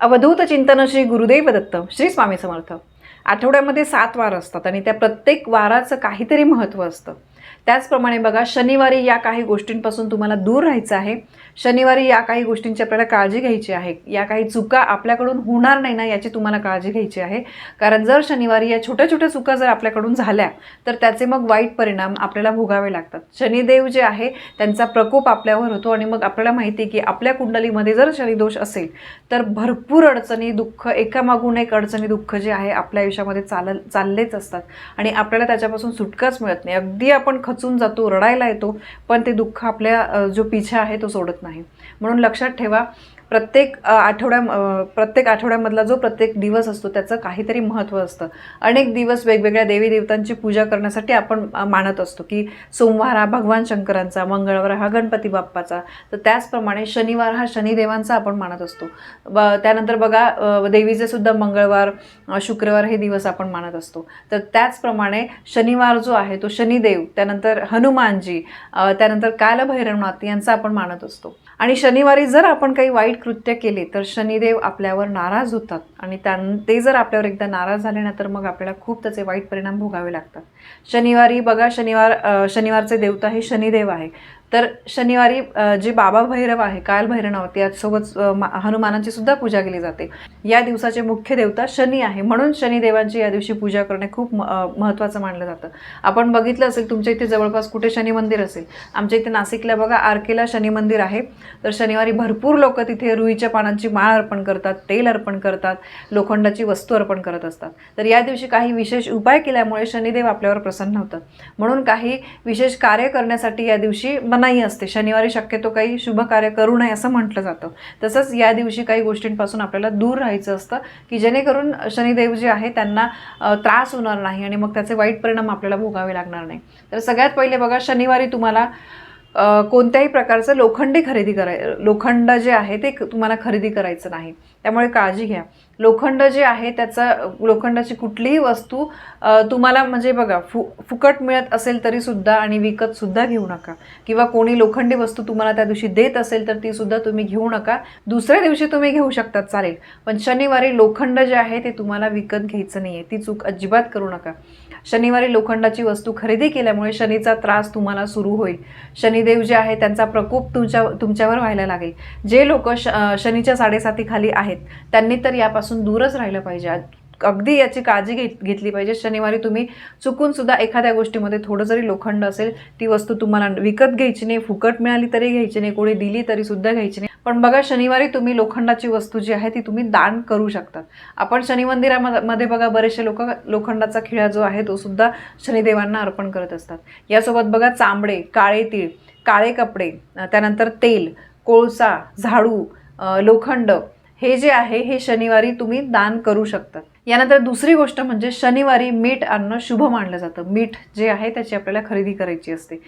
अवधूत चिंतन श्री गुरुदेव दत्त श्री स्वामी समर्थ. आठवड्यामध्ये सात वार असतात आणि त्या प्रत्येक वाराचं काहीतरी महत्त्व असतं. त्याचप्रमाणे बघा शनिवारी या काही गोष्टींपासून तुम्हाला दूर राहायचं आहे. शनिवारी या काही गोष्टींची आपल्याला काळजी घ्यायची आहे. या काही चुका आपल्याकडून होणार नाही ना याची तुम्हाला काळजी घ्यायची आहे. कारण जर शनिवारी या छोट्या छोट्या चुका जर आपल्याकडून झाल्या तर त्याचे मग वाईट परिणाम आपल्याला भोगावे लागतात. शनिदेव जे आहे त्यांचा प्रकोप आपल्यावर होतो आणि मग आपल्याला माहिती आहे की आपल्या कुंडलीमध्ये जर शनिदोष असेल तर भरपूर अडचणी दुःख एकामागून एक अडचणी दुःख जे आहे आपल्या आयुष्यामध्ये चाल चाललेच असतात. आणि आपल्याला त्याच्यापासून सुटकाच मिळत नाही. अगदी आपण खचून जातो रडायला येतो पण ते दुःख आपल्या जो पिछा आहे तो सोडत नाही. म्हणून लक्षात ठेवा प्रत्येक आठवड्या प्रत्येक आठवड्यामधला जो प्रत्येक दिवस असतो त्याचं काहीतरी महत्त्व असतं. अनेक दिवस वेगवेगळ्या देवी देवतांची पूजा करण्यासाठी आपण मानत असतो की सोमवार हा भगवान शंकरांचा मंगळवार हा गणपती बाप्पाचा. तर त्याचप्रमाणे शनिवार हा शनिदेवांचा आपण मानत असतो. ब त्यानंतर बघा देवीचे सुद्धा मंगळवार शुक्रवार हे दिवस आपण मानत असतो. तर त्याचप्रमाणे शनिवार जो आहे तो शनिदेव त्यानंतर हनुमानजी त्यानंतर कालभैरवनाथ यांचा आपण मानत असतो. आणि शनिवारी जर आपण काही वाईट कृत्य केले तर शनिदेव आपल्यावर नाराज होतात. आणि त्यां ते जर आपल्यावर एकदा नाराज झाले ना तर मग आपल्याला खूप त्याचे वाईट परिणाम भोगावे लागतात. शनिवारी बघा शनिवार शनिवारचे देवता हे शनिदेव आहे. तर शनिवारी जे बाबा भैरव आहे काल भैरवनाथ यासोबत हनुमानांची मा- सुद्धा पूजा केली जाते. या दिवसाचे मुख्य देवता शनी आहे. म्हणून शनिदेवांची या दिवशी पूजा करणे खूप म- महत्त्वाचं मानलं जातं. आपण बघितलं असेल तुमच्या इथे जवळपास कुठे शनी मंदिर असेल. आमच्या इथे नाशिकला बघा आरकेला शनी मंदिर आहे. तर शनिवारी भरपूर लोक तिथे रुईच्या पानांची माळ अर्पण करतात तेल अर्पण करतात लोखंडाची वस्तू अर्पण करत असतात. तर या दिवशी काही विशेष उपाय केल्यामुळे शनिदेव आपल्यावर प्रसन्न होतात. म्हणून काही विशेष कार्य करण्यासाठी या दिवशी नाही असते. शनिवारी शक्यतो काही शुभ कार्य करू नये असं म्हटलं जातं. तसंच या दिवशी काही गोष्टींपासून आपल्याला दूर राहायचं असतं की जेणेकरून शनिदेव जे आहे त्यांना त्रास होणार नाही आणि मग त्याचे वाईट परिणाम आपल्याला भोगावे लागणार नाही. तर सगळ्यात पहिले बघा शनिवारी तुम्हाला कोणत्याही प्रकारचं लोखंडी खरेदी कराय लोखंड जे आहे ते तुम्हाला खरेदी करायचं नाही. त्यामुळे काळजी घ्या. लोखंड जे आहे त्याचं लोखंडाची कुठलीही वस्तू तुम्हाला म्हणजे बघा फु फुकट मिळत असेल तरीसुद्धा आणि विकतसुद्धा घेऊ नका. किंवा कोणी लोखंडी वस्तू तुम्हाला त्या दिवशी देत असेल तर ती सुद्धा तुम्ही घेऊ नका. दुसऱ्या दिवशी तुम्ही घेऊ शकतात चालेल. पण शनिवारी लोखंड जे आहे ते तुम्हाला विकत घ्यायचं नाही आहे ती चूक अजिबात करू नका. शनिवारी लोखंडाची वस्तू खरेदी केल्यामुळे शनीचा त्रास तुम्हाला सुरू होईल. शनिदेव जे आहे त्यांचा प्रकोप तुमच्या तुमच्यावर व्हायला लागेल. जे लोक श शनीच्या साडेसातीखाली आहेत त्यांनी तर यापासून दूरच राहिलं पाहिजे. अगदी याची काळजी घेत घेतली पाहिजे. शनिवारी तुम्ही चुकून सुद्धा एखाद्या गोष्टीमध्ये थोडं जरी लोखंड असेल ती वस्तू तुम्हाला विकत घ्यायची नाही फुकट मिळाली तरी घ्यायची नाही कोणी दिली तरी सुद्धा घ्यायची नाही. पण बघा शनिवारी तुम्ही लोखंडाची वस्तू जी आहे ती तुम्ही दान करू शकतात आपण शनी मंदिरामध्ये बघा बरेचसे लोक लोखंडाचा खिळा जो आहे तो सुद्धा शनिदेवांना अर्पण करत असतात. यासोबत बघा चांबडे काळे तीळ काळे कपडे त्यानंतर तेल कोळसा झाडू लोखंड हे जे आहे हे शनिवारी तुम्ही दान करू शकतात यानंतर दुसरी गोष्ट म्हणजे शनिवारी मीठ आणणं शुभ मानलं जातं. मीठ जे आहे त्याची आपल्याला खरेदी करायची असते.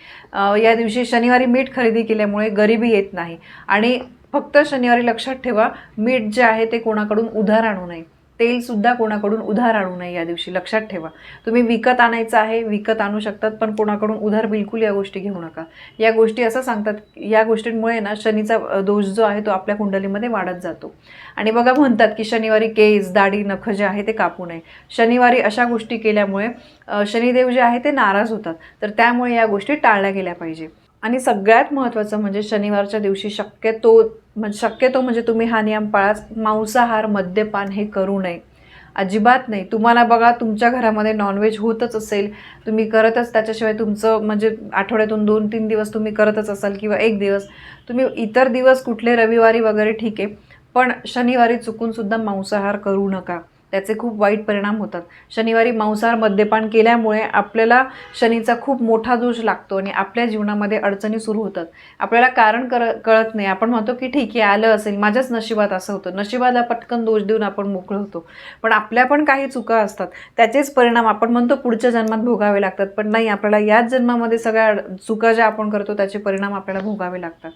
या दिवशी शनिवारी मीठ खरेदी केल्यामुळे गरिबी येत नाही. आणि फक्त शनिवारी लक्षात ठेवा मीठ जे आहे ते कोणाकडून उधार आणू नये. तेलसुद्धा कोणाकडून उधार आणू नये या दिवशी. लक्षात ठेवा. तुम्ही विकत आणायचं आहे विकत आणू शकतात पण कोणाकडून उधार बिलकुल या गोष्टी घेऊ नका. या गोष्टी असं सांगतात या गोष्टींमुळे ना शनीचा दोष जो आहे तो आपल्या कुंडलीमध्ये वाढत जातो. आणि बघा म्हणतात की शनिवारी केस दाढी नख जे आहे ते कापू नये. शनिवारी अशा गोष्टी केल्यामुळे शनिदेव जे आहे ते नाराज होतात. तर त्यामुळे या गोष्टी टाळल्या गेल्या पाहिजे. आणि सगळ्यात महत्त्वाचं म्हणजे शनिवारच्या दिवशी शक्यतो म्हणजे शक्यतो म्हणजे तुम्ही हा नियम पाळाच. मांसाहार मद्यपान हे करू नये. अजिबात नाही. तुम्हाला बघा तुमच्या घरामध्ये नॉनव्हेज होतच असेल. तुम्ही करतच त्याच्याशिवाय तुमचं म्हणजे आठवड्यातून दोन तीन दिवस तुम्ही करतच असाल किंवा एक दिवस. तुम्ही इतर दिवस कुठले रविवारी वगैरे ठीक आहे. पण शनिवारी चुकूनसुद्धा मांसाहार करू नका. त्याचे खूप वाईट परिणाम होतात. शनिवारी मांसाहार मद्यपान केल्यामुळे आपल्याला शनीचा खूप मोठा दोष लागतो आणि आपल्या जीवनामध्ये अडचणी सुरू होतात. आपल्याला कारण कर कळत नाही. आपण म्हणतो की ठीक आहे आलं असेल माझ्याच नशिबात असं होतं. नशिबाला पटकन दोष देऊन आपण मोकळं होतो. पण आपल्या पण काही चुका असतात. त्याचेच परिणाम आपण म्हणतो पुढच्या जन्मात भोगावे लागतात. पण नाही आपल्याला याच जन्मामध्ये सगळ्या चुका ज्या आपण करतो त्याचे परिणाम आपल्याला भोगावे लागतात.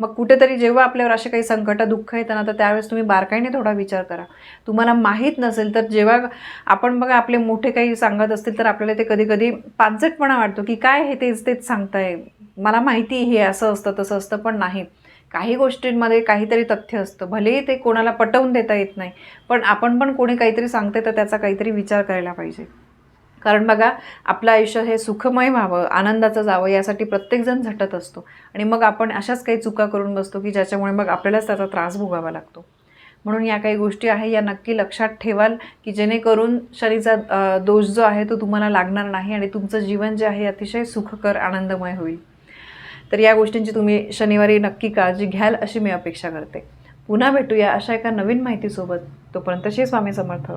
मग कुठेतरी जेव्हा आपल्यावर असे काही संकट दुःख येतं ना तर त्यावेळेस तुम्ही बारकाईने थोडा विचार करा. तुम्हाला माहीत नसेल तर जेव्हा आपण बघा आपले मोठे काही सांगत असतील तर आपल्याला ते कधी कधी वाटतो की काय हे तेच तेच सांगताय. मला माहिती हे असं असतं तसं असतं पण नाही. काही गोष्टींमध्ये काहीतरी तथ्य असतं. भलेही ते कोणाला पटवून देता येत नाही पण आपण पण कोणी काहीतरी सांगते तर त्याचा काहीतरी विचार करायला पाहिजे. कारण बघा आपलं आयुष्य हे सुखमय व्हावं आनंदाचं जावं यासाठी प्रत्येकजण झटत असतो. आणि मग आपण अशाच काही चुका करून बसतो की ज्याच्यामुळे मग आपल्यालाच त्याचा त्रास भोगावा लागतो. म्हणून या काही गोष्टी आहे या नक्की लक्षात ठेवाल की जेणेकरून शरीचा दोष जो आहे तो तुम्हाला लागणार नाही आणि तुमचं जीवन जे आहे अतिशय सुखकर आनंदमय होईल. तर या गोष्टींची तुम्ही शनिवारी नक्की काळजी घ्याल अशी मी अपेक्षा करते. पुन्हा भेटूया अशा एका नवीन माहितीसोबत. तोपर्यंत श्री स्वामी समर्थ.